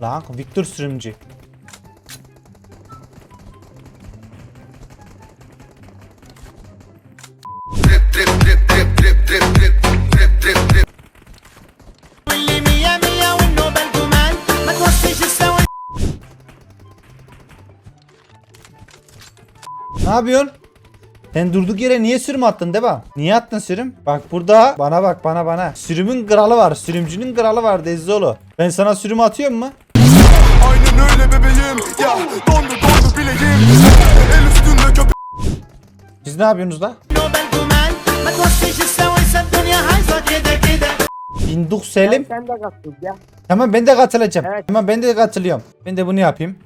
Lan Victor sürümcü. Ne yapıyorsun? Sen durduk yere niye sürüm attın değil mi? Niye attın sürüm? Bak burada bana bak bana bana. Sürümün kralı var. Sürümcünün kralı var Dezzolo. Ben sana sürüm atıyorum mu? Ben öyle bebeğim ya dondu dondu bileğim El üstünde köpek Siz ne yapıyorsunuz da? İnduk Selim. Sen de katıl ya. Tamam ben de katılacağım. Evet. Tamam ben de katılıyorum. Ben de bunu yapayım.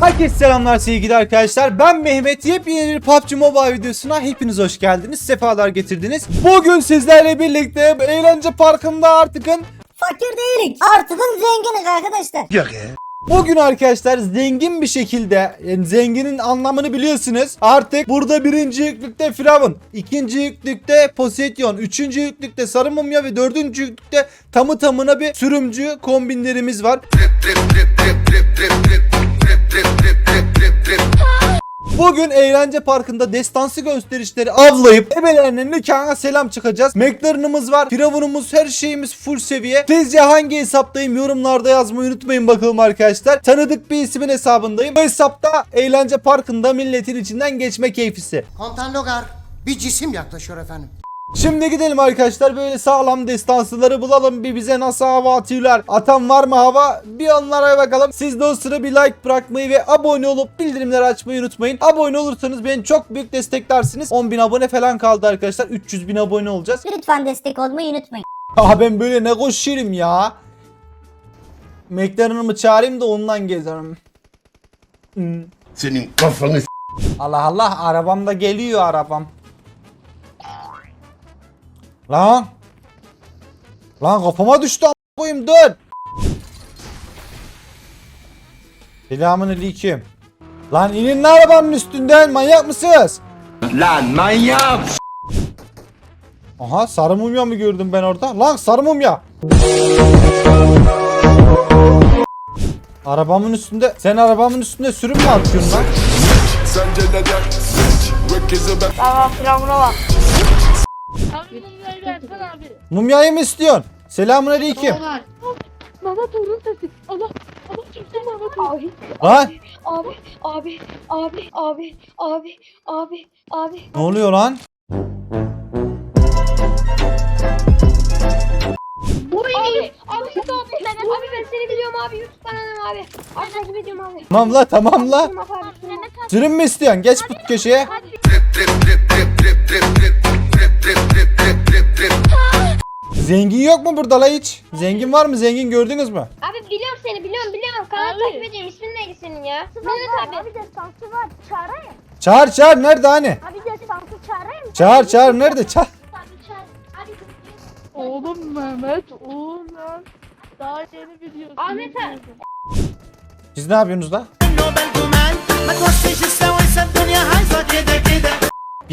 Herkese selamlar sevgili arkadaşlar. Ben Mehmet. Yepyeni bir PUBG Mobile videosuna hepiniz hoş geldiniz. Sefalar getirdiniz. Bugün sizlerle birlikte eğlence parkında artıkın Fakir değilik. Artıkın zenginiz arkadaşlar. Bugün arkadaşlar zengin bir şekilde yani zenginin anlamını biliyorsunuz. Artık burada birinci yüklükte Firavun, ikinci yüklükte Poseidon, üçüncü yüklükte Sarı Mumya ve dördüncü yüklükte tamı tamına bir sürümcü kombinlerimiz var. Bugün eğlence parkında destansı gösterişleri avlayıp ebelerinin nikahına selam çıkacağız. McLaren'ımız var, Firavunumuz, her şeyimiz full seviye. Sizce hangi hesaptayım yorumlarda yazmayı unutmayın bakalım arkadaşlar. Tanıdık bir ismin hesabındayım. Bu hesapta eğlence parkında milletin içinden geçme keyfisi. Kontan bir cisim yaklaşıyor efendim. Şimdi gidelim arkadaşlar böyle sağlam destansıları bulalım. Bir bize nasıl hava atıyorlar. Atan var mı hava? Bir onlara bakalım. Siz de o sıra bir like bırakmayı ve abone olup bildirimleri açmayı unutmayın. Abone olursanız beni çok büyük desteklersiniz. 10.000 abone falan kaldı arkadaşlar. 300 bin abone olacağız. Lütfen destek olmayı unutmayın. Aa ben böyle ne koşuyorum ya. McLaren'ımı çağırayım da ondan gezerim. Hmm. Senin kafanı Allah Allah arabam da geliyor arabam. Lan. Lan kafama düştü koyayım dur. Selamun aleyküm. Lan inin arabanın üstünden manyak mısınız? Lan manyak Aha sarı mumya mı gördüm ben orada? Lan sarı mumya. Arabamın üstünde sen arabamın üstünde sürüm mü atıyorsun lan? Sence neden Herkese ben Abi mumyayı versene abi. Mumyayı mı istiyorsun? Selamun aleyküm. Baba torun sesi. Allah. Allah çıksın baba torun. Abi, Lan abi, abi, abi, abi, abi, abi, abi. ne oluyor lan? Abi, abi, abi, abi ben seni biliyorum abi, YouTube kanalım abi. Abi takip ediyorum abi. Tamam la tamam la. Tamam abi. Sürüm mü istiyorsun? Geç bu köşeye. Zengin yok mu burada la hiç? Zengin var mı? Zengin gördünüz mü? Abi biliyorum seni, biliyorum, biliyorum. Kanalı Abi. takip ediyorum. İsmin neydi senin ya? Mehmet abi. Abi destansı var, çağırayım. Çağır çağır nerede hani? Abi destansı çağırayım. Çağır çağır nerede? Çağır. Abi çağır. Abi. Oğlum Mehmet. Oğlum lan. Daha yeni biliyorsun. Ahmet abi. Siz ne yapıyorsunuz la?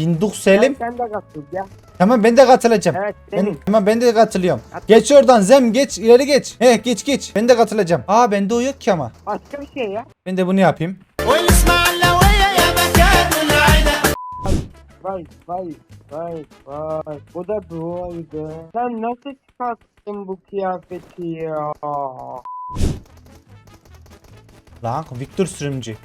Binduk Selim. Sen de katıl ya. Tamam ben de katılacağım. Evet. Ben, tamam ben de katılıyorum. At. Geç oradan Zem geç ileri geç. He geç geç. Ben de katılacağım. Aa bende o yok ki ama. Başka bir şey ya. Ben de bunu yapayım. Vay vay vay vay. Bu da doğaydı. Sen nasıl çıkarttın bu kıyafeti ya? Lan Victor sürümcü.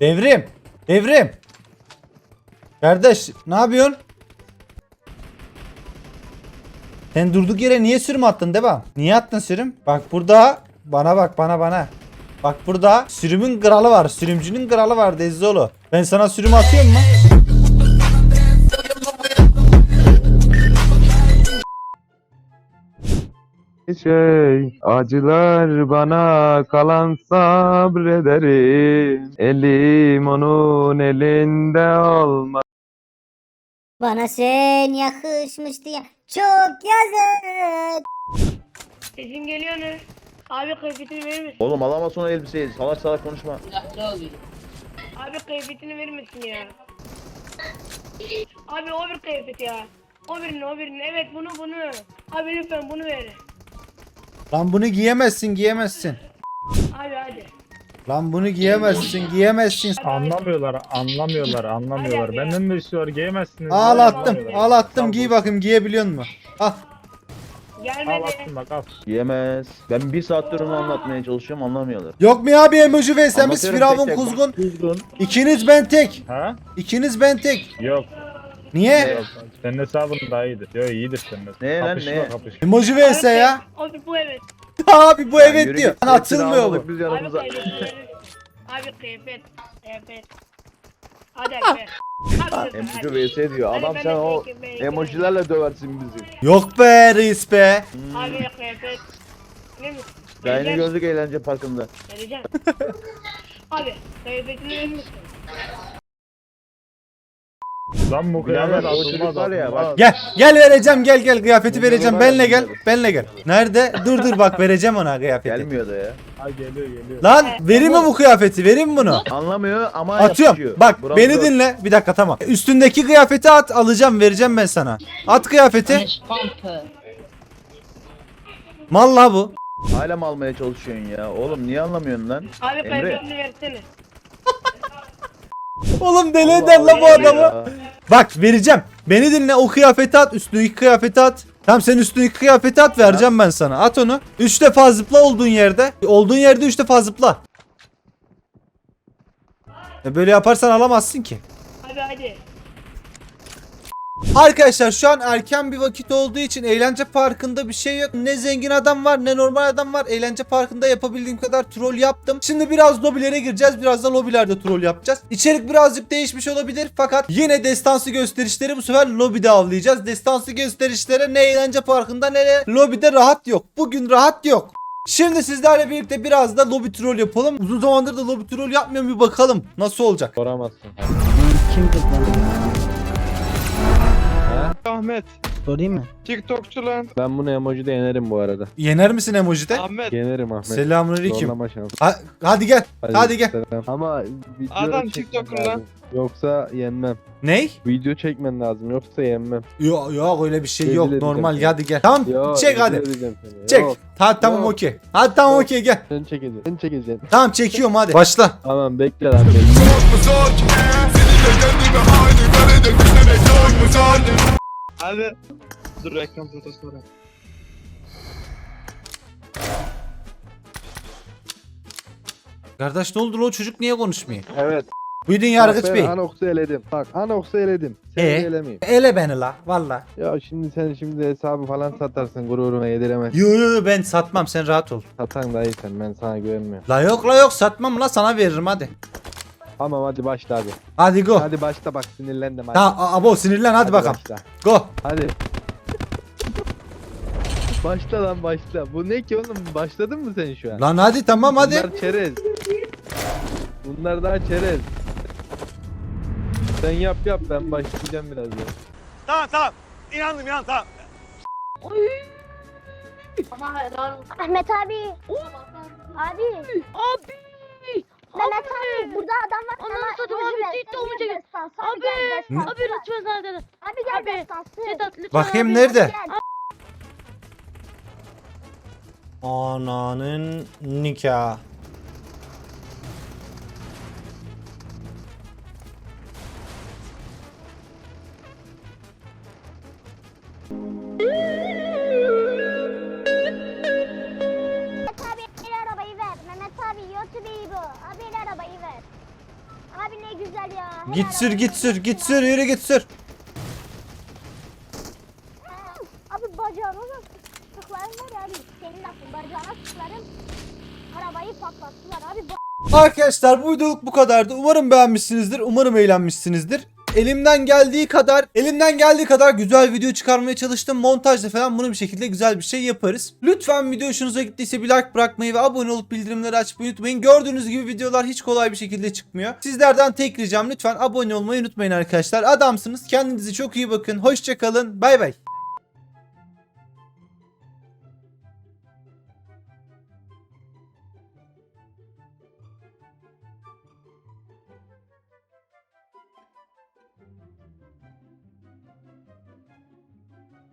Devrim. Devrim. Kardeş ne yapıyorsun? Sen durduk yere niye sürüm attın Deba? Niye attın sürüm? Bak burada bana bak bana bana. Bak burada sürümün kralı var. Sürümcünün kralı var Dezzolo. Ben sana sürüm atıyorum mu? Şey acılar bana kalan sabrederim elim onun elinde olmaz Bana sen yakışmıştı ya. Çok yazık. Sesim geliyor mu? Abi kıyafetini verir misin? Oğlum alamazsın o elbiseyi. Salak salak konuşma. Abi kıyafetini verir misin ya? Abi o bir kıyafet ya. O birini o birini. Evet bunu bunu. Abi lütfen bunu ver. Lan bunu giyemezsin giyemezsin. Abi hadi. Lan bunu giyemezsin giyemezsin. Anlamıyorlar, anlamıyorlar, anlamıyorlar. Benden de istiyorlar, giyemezsiniz. Ağlattım Anlamıyorlar. ağlattım giy bakayım giyebiliyor musun? Ah Gelmedi. Ağlattım bak al. Yemez. Ben bir saattir onu anlatmaya çalışıyorum anlamıyorlar. yok mu ya bir emoji versemiz Anlatıyorum Firavun tek tek. Kuzgun. Kuzgun. İkiniz ben tek. Ha? İkiniz ben tek. Yok. Niye? Senin hesabın daha iyidir. Yok iyidir senin hesabın. Ne lan, Kapışma, ne? kapışma. Emoji verse ya. Abi bu evet. Abi bu evet diyor. Lan atılmıyor bu. Biz Abi yanımıza. Abi kıyafet. Kıyafet. Hadi abi. Hadi vs diyor. Adam sen o emojilerle döversin bizi. Yok be reis be. Abi kıyafet. Ne mi? Daha yeni Vereceğim. gördük eğlence parkında. Vereceğim. Abi kıyafetini verir misin? Lan bu Birader, kıyafet o atılmaz, çocuk var ya, atılmaz. bak. Gel gel vereceğim gel gel kıyafeti vereceğim. Benle gel. Benle gel. Nerede? Dur dur bak vereceğim ona kıyafeti. Gelmiyor da ya. Ha geliyor, geliyor. Lan vereyim mi bu kıyafeti? Vereyim mi bunu? Anlamıyor ama Atıyorum. yapışıyor. Bak Bravo. beni dinle. Bir dakika tamam. Üstündeki kıyafeti at alacağım vereceğim ben sana. At kıyafeti. Malla bu. Hala mı almaya çalışıyorsun ya? Oğlum niye anlamıyorsun lan? Abi Emre. versene. Oğlum deli eder la bu adamı. ya. Bak vereceğim. Beni dinle o kıyafeti at. Üstündeki kıyafeti at. Tamam sen üstündeki kıyafeti at vereceğim ben sana. At onu. Üç defa zıpla olduğun yerde. Olduğun yerde üç defa zıpla. E böyle yaparsan alamazsın ki. Abi hadi. Arkadaşlar şu an erken bir vakit olduğu için eğlence parkında bir şey yok. Ne zengin adam var ne normal adam var. Eğlence parkında yapabildiğim kadar troll yaptım. Şimdi biraz lobilere gireceğiz. Biraz da lobilerde troll yapacağız. İçerik birazcık değişmiş olabilir. Fakat yine destansı gösterişleri bu sefer lobide avlayacağız. Destansı gösterişlere ne eğlence parkında ne de lobide rahat yok. Bugün rahat yok. Şimdi sizlerle birlikte biraz da lobby troll yapalım. Uzun zamandır da lobby troll yapmıyorum bir bakalım nasıl olacak. soramazsın. Ahmet. Sorayım mı? TikTokçu lan. Ben bunu emojide yenerim bu arada. Yener misin emojide? Ahmet. Yenerim Ahmet. Selamünaleyküm. Zorlama şansı. Ha- hadi gel. Hadi gel. selam. Ama video Adam çekmen TikToker lazım. lan. Yoksa yenmem. Ney? Video çekmen lazım yoksa yenmem. Yok yok öyle bir şey yok edeceğim normal seni. hadi gel. Tamam Yo, çek rezil hadi. edeceğim seni. Çek. Yok, Ha tamam Yok. okey. Hadi tamam Yok. okey gel. sen çekeceksin. Sen çekeceksin. Tamam çekiyorum hadi. Başla. Tamam bekle lan bekle. Mu zor aynı karede mu zor? Hadi. Dur reklam fotosu var. Kardeş ne oldu lan o çocuk niye konuşmuyor? Evet. Buyurun Bak Yargıç ben Bey. Anox'u eledim. Bak Anox'u eledim. Seni Ee? elemeyeyim. Ele beni la valla. Ya şimdi sen şimdi hesabı falan satarsın gururuna yediremez. Yo yo yo, ben satmam sen rahat ol. Satan da iyi sen ben sana güvenmiyorum. La yok la yok satmam la sana veririm hadi. Tamam hadi başla hadi. Hadi go. Hadi başla bak sinirlendim hadi. Tamam a- abo sinirlen hadi, bakalım. Başla. Go. Hadi. Başla lan başla. Bu ne ki oğlum? Başladın mı sen şu an? Lan hadi tamam hadi. Bunlar çerez. Bunlar daha çerez. Sen yap yap ben başlayacağım birazdan. Tamam tamam. İnandım inan tamam. Olsun. Ahmet abi. Abi. Abi. Mehmet abi burada adam var. Sonra emoji abi, çekiyor? destansı, Abi. Abi lütfen sana. Abi gel Abi. destansı. Sedat lütfen Bakayım nerede? Ananın nikah. Git sür git sür git sür yürü git sür. Abi bacağına da sıklarım var abi. Senin lafın bacağına sıklarım. Arabayı patlattılar abi. Arkadaşlar bu videoluk bu kadardı. Umarım beğenmişsinizdir. Umarım eğlenmişsinizdir. Elimden geldiği kadar elimden geldiği kadar güzel video çıkarmaya çalıştım. Montajda falan bunu bir şekilde güzel bir şey yaparız. Lütfen video hoşunuza gittiyse bir like bırakmayı ve abone olup bildirimleri açmayı unutmayın. Gördüğünüz gibi videolar hiç kolay bir şekilde çıkmıyor. Sizlerden tek ricam lütfen abone olmayı unutmayın arkadaşlar. Adamsınız. Kendinize çok iyi bakın. Hoşçakalın. Bay bay.